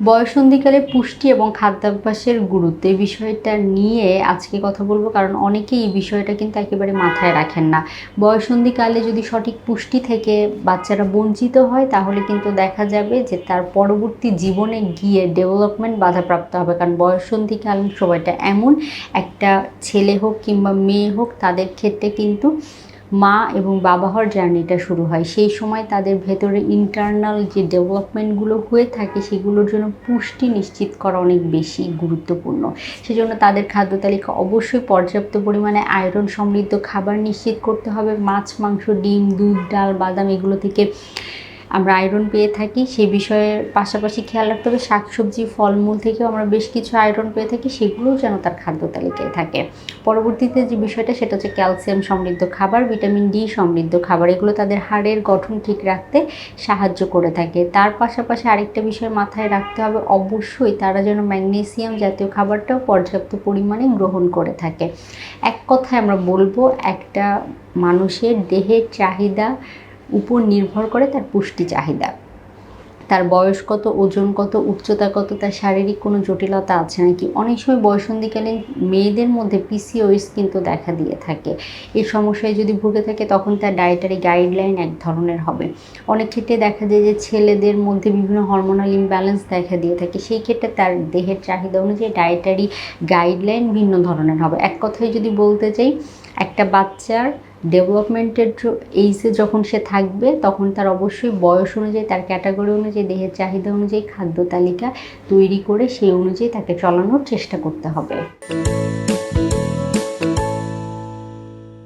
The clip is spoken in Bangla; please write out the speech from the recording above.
বয়সন্ধিকালে পুষ্টি এবং খাদ্যাভ্যাসের গুরুত্ব এই বিষয়টা নিয়ে আজকে কথা বলব, কারণ অনেকেই এই বিষয়টা কিন্তু একেবারে মাথায় রাখেন না। বয়সন্ধিকালে যদি সঠিক পুষ্টি থেকে বাচ্চারা বঞ্চিত হয়, তাহলে কিন্তু দেখা যাবে যে তার পরবর্তী জীবনে গিয়ে ডেভেলপমেন্ট বাধাপ্রাপ্ত হবে। কারণ বয়সন্ধিকালীন সময়টা এমন একটা ছেলে হোক কিংবা মেয়ে হোক, তাদের ক্ষেত্রে কিন্তু মা এবং বাবা হওয়ার জার্নিটা শুরু হয়। সেই সময় তাদের ভেতরে ইন্টারনাল যে ডেভেলপমেন্টগুলো হয়ে থাকে, সেগুলোর জন্য পুষ্টি নিশ্চিত করা অনেক বেশি গুরুত্বপূর্ণ। সেজন্য তাদের খাদ্য তালিকা অবশ্যই পর্যাপ্ত পরিমাণে আয়রন সমৃদ্ধ খাবার নিশ্চিত করতে হবে। মাছ, মাংস, ডিম, দুধ, ডাল, বাদাম এগুলো থেকে আমরা আয়রন পেয়ে থাকি, সে বিষয়ে পাশাপাশি খেয়াল রাখতে হবে, শাকসবজি, ফলমূল থেকেও আমরা বেশ কিছু আয়রন পেয়ে থাকি, সেগুলোও যেন তার খাদ্য তালিকায় থাকে। পরবর্তীতে যে বিষয়টা, সেটা হচ্ছে ক্যালসিয়াম সমৃদ্ধ খাবার ভিটামিন ডি সমৃদ্ধ খাবার, এগুলো তাদের হাড়ের গঠন ঠিক রাখতে সাহায্য করে থাকে। তার পাশাপাশি আরেকটা বিষয় মাথায় রাখতে হবে, অবশ্যই তারা যেন ম্যাগনেসিয়াম জাতীয় খাবারটাও পর্যাপ্ত পরিমাণে গ্রহণ করে থাকে। এক কথায় আমরা বলব, একটা মানুষের দেহের চাহিদা উপর নির্ভর করে তার পুষ্টি চাহিদা। তার বয়স কত, ওজন কত, উচ্চতা কত, তার শারীরিক কোনো জটিলতা আছে নাকি? অনেক সময় বয়সন্ধিকালীন মেয়েদের মধ্যে পিসিওএস কিন্তু দেখা দিয়ে থাকে। এই সমস্যায় যদি ভুগে থাকে তখন তার ডায়েটারি গাইডলাইন এক ধরনের হবে। অনেক ক্ষেত্রে দেখা যায় যে ছেলেদের মধ্যে বিভিন্ন হরমোনাল ইমব্যালেন্স দেখা দিয়ে থাকে। সেই ক্ষেত্রে তার দেহের চাহিদা অনুযায়ী ডায়েটারি গাইডলাইন ভিন্ন ধরনের হবে। এক কথায় যদি বলতে চাই, একটা বাচ্চার ডেভেলপমেন্টের এইজে যখন সে থাকবে, তখন তার অবশ্যই বয়স অনুযায়ী, তার ক্যাটাগরি অনুযায়ী, দেহের চাহিদা অনুযায়ী, খাদ্য তালিকা তৈরি করে সেই অনুযায়ী তাকে চলানোর চেষ্টা করতে হবে।